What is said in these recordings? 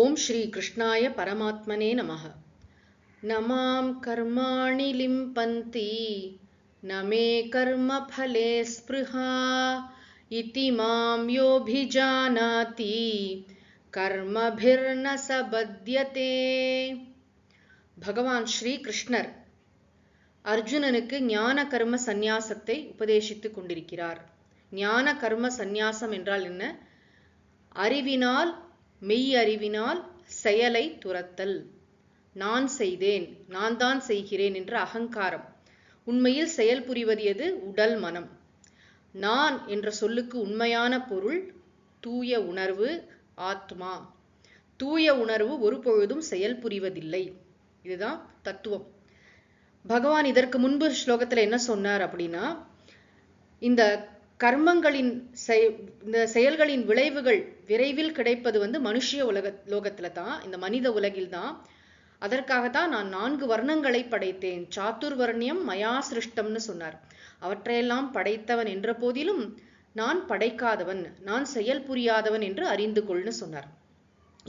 ஓம் ஸ்ரீ கிருஷ்ணாய பரமாத்மனே நமக. நமாம் கர்மாணி லிம்பந்தி நமே கர்ம ஃபலே ஸ்பிருஹா இதி மாம் யோபிஜானாதி கர்மபிர்ன சபத்யதே பகவான் ஸ்ரீ கிருஷ்ணர் அர்ஜுனனுக்கு ஞான கர்ம சந்நியாசத்தை உபதேசித்துக் கொண்டிருக்கிறார். ஞான கர்ம சந்நியாசம் என்றால் என்ன? அறிவினால் மெய் அறிவினால் செயலை துரத்தல் நான் செய்தேன் நான் தான் செய்கிறேன் என்ற அகங்காரம். உண்மையில் செயல் புரிவது எது? உடல் மனம். நான் என்ற சொல்லுக்கு உண்மையான பொருள் தூய உணர்வு ஆத்மா. தூய உணர்வு ஒரு பொழுதும் செயல் புரிவதில்லை. இதுதான் தத்துவம். பகவான் இதற்கு முன்பு ஸ்லோகத்தில் என்ன சொன்னார் அப்படின்னா இந்த கர்மங்களின் இந்த செயல்களின் விளைவுகள் விரைவில் கிடைப்பது வந்து மனுஷிய உலக லோகத்துல தான் இந்த மனித உலகில் தான். அதற்காகத்தான் நான் நான்கு வர்ணங்களை படைத்தேன். சாத்துர் வர்ணியம் மயா சிருஷ்டம்னு சொன்னார். அவற்றையெல்லாம் படைத்தவன் என்ற போதிலும் நான் படைக்காதவன் நான் செயல் புரியாதவன் என்று அறிந்து கொள்னு சொன்னார்.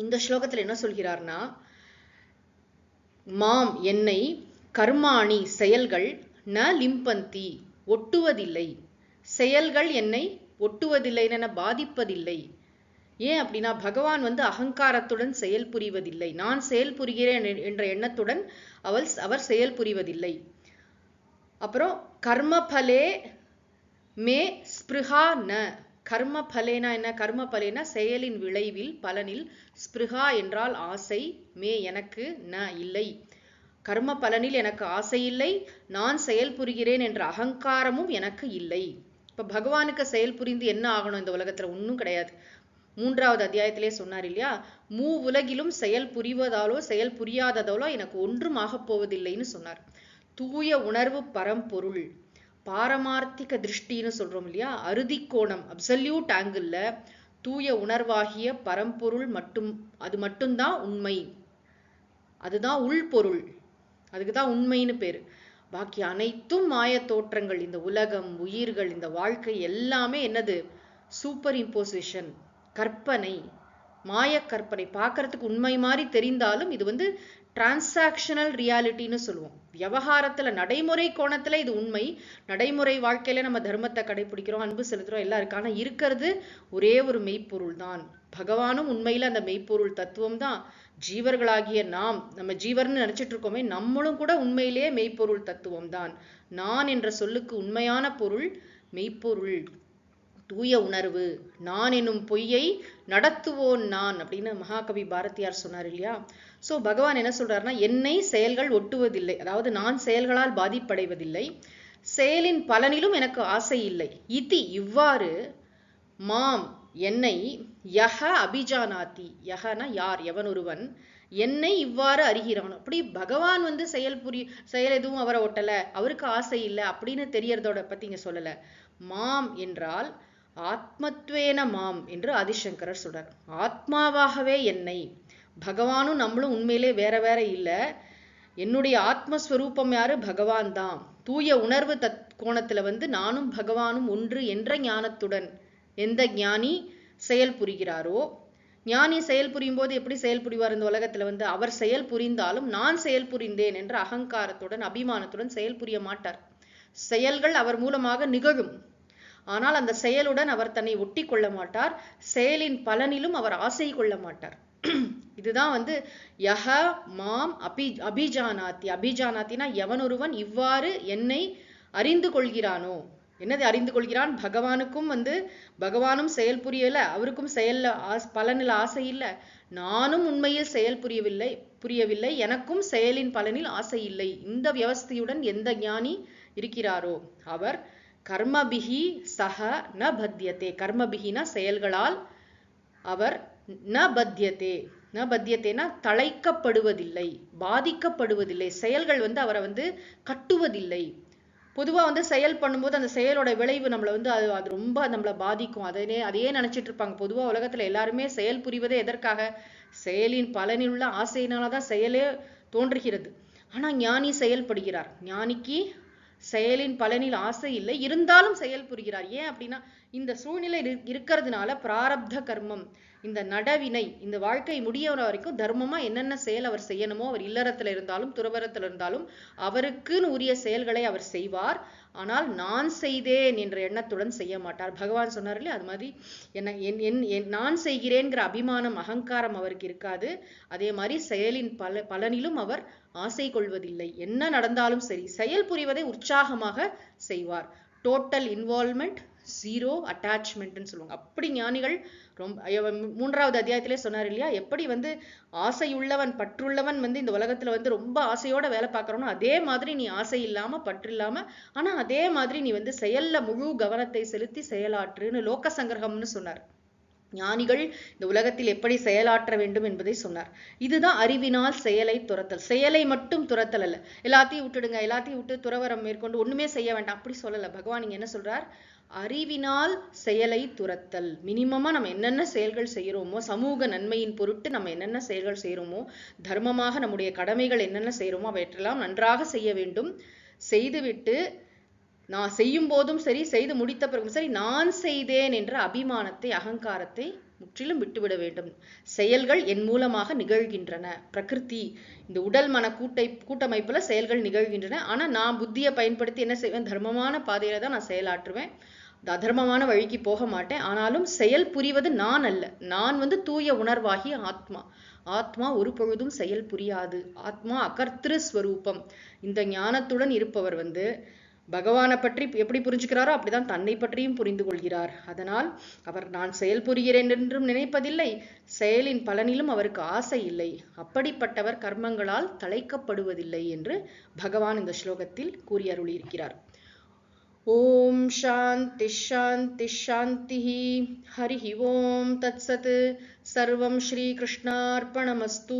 இந்த ஸ்லோகத்தில் என்ன சொல்கிறார்னா மாம் என்னை கர்மாணி செயல்கள் ந லிம்பந்தி ஒட்டுவதில்லை. செயல்கள் என்னை ஒட்டுவதில்லை என பாதிப்பதில்லை. ஏன் அப்படின்னா பகவான் வந்து அகங்காரத்துடன் செயல் புரிவதில்லை. நான் செயல் புரிகிறேன் என்ற எண்ணத்துடன் அவள் அவர் செயல் புரிவதில்லை. அப்புறம் கர்மபலே மே ஸ்பிருஹா ந. கர்ம பலேனா என்ன? கர்ம பலேனா செயலின் விளைவில் பலனில் ஸ்பிருஹா என்றால் ஆசை மே எனக்கு ந இல்லை. கர்ம பலனில் எனக்கு ஆசை இல்லை நான் செயல் புரிகிறேன் என்ற அகங்காரமும் எனக்கு இல்லை. இப்போ பகவானுக்கு செயல் புரிந்து என்ன ஆகணும் இந்த உலகத்தில் ஒன்றும் கிடையாது. மூன்றாவது அத்தியாயத்திலே சொன்னார் இல்லையா? மூ உலகிலும் செயல் புரிவதாலோ செயல் புரியாததாலோ எனக்கு ஒன்றும் ஆகப் போவதில்லைன்னு சொன்னார். தூய உணர்வு பரம்பொருள். பாரமார்த்திக திருஷ்டின்னு சொல்றோம் இல்லையா? அறுதி கோணம் அப்சல்யூட் ஆங்கிள் தூய உணர்வாகிய பரம்பொருள் மட்டும் அது மட்டும்தான் உண்மை. அதுதான் உள்பொருள். அதுக்கு தான் உண்மைன்னு பேரு. பாக்கி அனைத்தும் மாய தோற்றங்கள். இந்த உலகம் உயிர்கள் இந்த வாழ்க்கை எல்லாமே என்னது? சூப்பர் இம்போசிஷன் கற்பனை. மாய கற்பனை. பார்க்கறதுக்கு உண்மை மாதிரி தெரிந்தாலும் இது வந்து டிரான்சாக்ஷனல் ரியாலிட்டின்னு சொல்லுவோம். விவகாரத்துல நடைமுறை கோணத்துல இது உண்மை. நடைமுறை வாழ்க்கையில நம்ம தர்மத்தை கடைபிடிக்கிறோம் அன்பு செலுத்துறோம் எல்லாம் இருக்கு. இருக்கிறது ஒரே ஒரு மெய்ப்பொருள் தான் பகவானும் உண்மையில அந்த மெய்ப்பொருள் தத்துவம் தான் ஜீவர்களாகிய நாம் நம்ம ஜீவர்னு நினைச்சிட்டு இருக்கோமே நம்மளும் கூட உண்மையிலேயே மெய்ப்பொருள் தத்துவம் தான் நான் என்ற சொல்லுக்கு உண்மையான பொருள் மெய்ப்பொருள் தூய உணர்வு. நான் என்னும் பொய்யை நடத்துவோன் நான் அப்படின்னு மகாகவி பாரதியார் சொன்னார் இல்லையா? ஸோ பகவான் என்ன சொல்றாருன்னா என்னை செயல்கள் ஒட்டுவதில்லை. அதாவது நான் செயல்களால் பாதிப்படைவதில்லை. செயலின் பலனிலும் எனக்கு ஆசை இல்லை. இதி இவ்வாறு மாம் என்னை யஹ அபிஜானாதி. யஹனா யார்? எவன் ஒருவன்? என்னை இவ்வாறு அறிகிறான். அப்படி பகவான் வந்து செயல் புரி செயல் எதுவும் அவரை ஒட்டலை. அவருக்கு ஆசை இல்லை அப்படின்னு தெரியறதோட பற்றி இங்க சொல்லலை. மாம் என்றால் ஆத்மத்வேன மாம் என்று ஆதிசங்கரர் சொல்றார். ஆத்மாவாகவே என்னை. பகவானும் நம்மளும் உண்மையிலே வேற வேற இல்லை. என்னுடைய ஆத்மஸ்வரூபம் யாரு? பகவான் தான். தூய உணர்வு தத் கோணத்துல வந்து நானும் பகவானும் ஒன்று என்ற ஞானத்துடன் எந்த ஞானி செயல் புரிகிறாரோ ஞானி செயல் புரியும் போது எப்படி செயல் புரிவார் இந்த உலகத்துல வந்து? அவர் செயல் புரிந்தாலும் நான் செயல் புரிந்தேன் என்ற அகங்காரத்துடன் அபிமானத்துடன் செயல் புரிய மாட்டார். செயல்கள் அவர் மூலமாக நிகழும். ஆனால் அந்த செயலுடன் அவர் தன்னை ஒட்டி கொள்ள மாட்டார். செயலின் பலனிலும் அவர் ஆசை கொள்ள மாட்டார். இதுதான் வந்து யஹ மாம் அபி அபிஜானாத்தி. அபிஜானாத்தினா எவனொருவன் இவ்வாறு என்னை அறிந்து கொள்கிறானோ? என்னது அறிந்து கொள்கிறான்? பகவானுக்கும் வந்து பகவானும் செயல் புரியலை. அவருக்கும் செயல்ல பலனில் ஆசை இல்லை. நானும் உண்மையில் செயல் புரியவில்லை புரியவில்லை. எனக்கும் செயலின் பலனில் ஆசை இல்லை. இந்த வியவஸ்தையுடன் எந்த ஞானி இருக்கிறாரோ? அவர் கர்மபிகி சக ந பத்தியத்தே கர்மபிகின செயல்களால் அவர் ந பத்தியத்தே ந பத்தியத்தேனா தழைக்கப்படுவதில்லை பாதிக்கப்படுவதில்லை. செயல்கள் வந்து அவரை வந்து கட்டுவதில்லை. பொதுவாக வந்து செயல் பண்ணும்போது அந்த செயலோட விளைவு நம்மளை வந்து அது அது ரொம்ப நம்மளை பாதிக்கும். அதனே அதையே நினைச்சிட்டு இருப்பாங்க. பொதுவாக உலகத்துல எல்லாருமே செயல் புரிவதே எதற்காக? செயலின் பலனில் உள்ள ஆசையினாலதான் செயலே தோன்றுகிறது. ஆனா ஞானி செயல்படுகிறார். ஞானிக்கு செயலின் பலனில் ஆசை இல்லை. இருந்தாலும் செயல் புரிகிறார். ஏன் அப்படின்னா இந்த சூழ்நிலை இரு- இருக்கிறதுனால பிராரப்த கர்மம் இந்த நடவினை இந்த வாழ்க்கை முடியற வரைக்கும் தர்மமா என்னென்ன செயல் அவர் செய்யணுமோ அவர் இல்லறத்துல இருந்தாலும் துறவரத்துல இருந்தாலும் அவருக்குன்னு உரிய செயல்களை அவர் செய்வார். ஆனால் நான் செய்தேன் என்ற எண்ணத்துடன் செய்ய மாட்டார். பகவான் சொன்னார் இல்லையா? அது மாதிரி என்ன என் என் என் நான் செய்கிறேங்கிற அபிமானம் அகங்காரம் அவருக்கு இருக்காது. அதே மாதிரி செயலின் பல பலனிலும் அவர் ஆசை கொள்வதில்லை. என்ன நடந்தாலும் சரி செயல் புரிவதை உற்சாகமாக செய்வார். டோட்டல் இன்வால்மெண்ட் ஜீரோ அட்டாச்மெண்ட்னு சொல்லுவாங்க. அப்படி ஞானிகள் ரொம்ப மூன்றாவது அத்தியாயத்திலே சொன்னார் இல்லையா? எப்படி வந்து ஆசையுள்ளவன் பற்றுள்ளவன் வந்து இந்த உலகத்துல வந்து ரொம்ப ஆசையோட வேலை பார்க்கறனோ அதே மாதிரி நீ ஆசை இல்லாம பற்று இல்லாம ஆனா அதே மாதிரி நீ வந்து செயல்ல முழு கவனத்தை செலுத்தி செயலாற்றுன்னு லோக சங்கிரகம்னு சொன்னார். ஞானிகள் இந்த உலகத்தில் எப்படி செயலாற்ற வேண்டும் என்பதை சொன்னார். இதுதான் அறிவினால் செயலை துரத்தல். செயலை மட்டும் துரத்தல் அல்ல. எல்லாத்தையும் விட்டுடுங்க எல்லாத்தையும் விட்டு துறவரம் மேற்கொண்டு ஒண்ணுமே செய்ய வேண்டாம். அப்படி சொல்லல. பகவான் இங்க என்ன சொல்றார்? அறிவினால் செயலை துரத்தல் மினிமமாக நம்ம என்னென்ன செயல்கள் செய்கிறோமோ சமூக நன்மையின் பொருட்டு நம்ம என்னென்ன செயல்கள் செய்கிறோமோ தர்மமாக நம்முடைய கடமைகள் என்னென்ன செய்கிறோமோ அவற்றெல்லாம் நன்றாக செய்ய வேண்டும். செய்துவிட்டு நான் செய்யும் போதும் சரி செய்து முடித்த பிறகும் சரி நான் செய்தேன் என்ற அபிமானத்தை அகங்காரத்தை முற்றிலும் விட்டுவிட வேண்டும். செயல்கள் என் மூலமாக நிகழ்கின்றன. பிரகிருதி இந்த உடல் மன கூட்டை கூட்டமைப்புல செயல்கள் நிகழ்கின்றன. ஆனா நான் புத்தியை பயன்படுத்தி என்ன செய்வேன்? தர்மமான பாதையில தான் நான் செயலாற்றுவேன். அதர்மமான வழிக்கு போக மாட்டேன். ஆனாலும் செயல் புரிவது நான் அல்ல. நான் வந்து தூய உணர்வாகி ஆத்மா. ஆத்மா ஒரு பொழுதும் செயல் புரியாது. ஆத்மா அகர்த்திருஸ்வரூபம். இந்த ஞானத்துடன் இருப்பவர் வந்து பகவானை பற்றி எப்படி புரிஞ்சுக்கிறாரோ அப்படிதான் தன்னை பற்றியும் புரிந்து கொள்கிறார். அதனால் அவர் நான் செயல் புரிகிறேன் என்றும் நினைப்பதில்லை. செயலின் பலனிலும் அவருக்கு ஆசை இல்லை. அப்படிப்பட்டவர் கர்மங்களால் தலைக்கப்படுவதில்லை என்று பகவான் இந்த ஸ்லோகத்தில் கூறி அருளியிருக்கிறார் ஓம் சாந்தி ஷாந்தி ஷாந்தி ஹரிஹி ஓம் தத்சத். சர்வம் ஸ்ரீகிருஷ்ணார்ப்பணமஸ்து